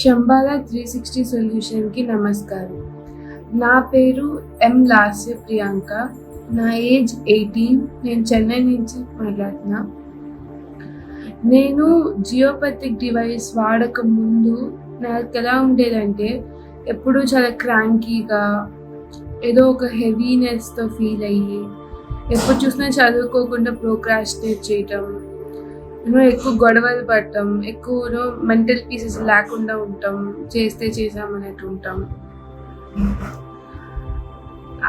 Shambhala three sixty సొల్యూషన్కి నమస్కారం. నా పేరు ఎం లాస్య ప్రియాంక. నా ఏజ్ ఎయిటీన్. నేను చెన్నై నుంచి మాట్లాడుతున్నా. నేను జియోపతిక్ డివైస్ వాడక ముందు నాకు ఎలా ఉండేదంటే ఎప్పుడూ చాలా క్రాంకీగా ఏదో ఒక హెవీనెస్తో ఫీల్ అయ్యి ఎప్పుడు చూసినా చదువుకోకుండా ప్రోక్రాస్టినేట్ చేయటం నువ్వు ఎక్కువ గొడవలు పడటం ఎక్కువ మెంటల్ పీసెస్ లేకుండా ఉంటాం చేస్తే చేసామన్నట్టు ఉంటాం.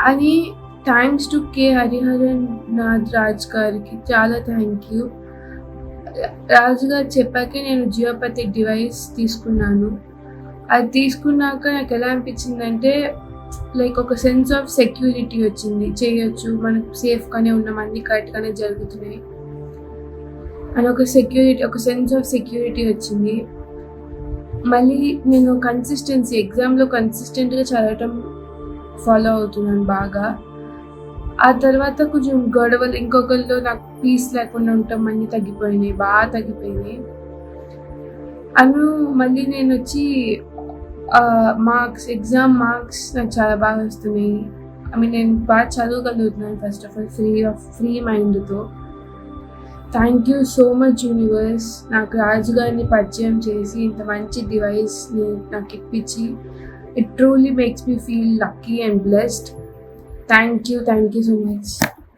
అని thanks to K Hariharan Nath Raj గారికి చాలా థ్యాంక్ యూ రాజు గారు చెప్పాకే నేను జియోపతి డివైస్ తీసుకున్నాను. అది తీసుకున్నాక నాకు ఎలా అనిపించిందంటే లైక్ ఒక సెన్స్ ఆఫ్ సెక్యూరిటీ వచ్చింది. చేయొచ్చు మనకు సేఫ్గానే ఉన్నాం అన్ని కరెక్ట్గానే జరుగుతున్నాయి. అని ఒక సెక్యూరిటీ ఒక సెన్స్ ఆఫ్ సెక్యూరిటీ వచ్చింది. మళ్ళీ నేను కన్సిస్టెన్సీ ఎగ్జామ్లో కన్సిస్టెంట్గా చదవటం ఫాలో అవుతున్నాను బాగా. ఆ తర్వాత కొంచెం గొడవలు ఇంకొకరిలో నాకు పీస్ లేకుండా ఉండటం అన్నీ తగ్గిపోయినాయి బాగా తగ్గిపోయినాయి. అను మళ్ళీ నేను వచ్చి మార్క్స్ ఎగ్జామ్ మార్క్స్ నాకు చాలా బాగా వస్తున్నాయి. ఐ మీన్ నేను బాగా చదవగలుగుతున్నాను first of all free of free మైండ్తో thank you so much universe నాకు రాజు గారిని పరిచయం చేసి ఇంత మంచి డివైస్ని నాకు ఇప్పించి it truly makes me feel lucky and blessed thank you thank you so much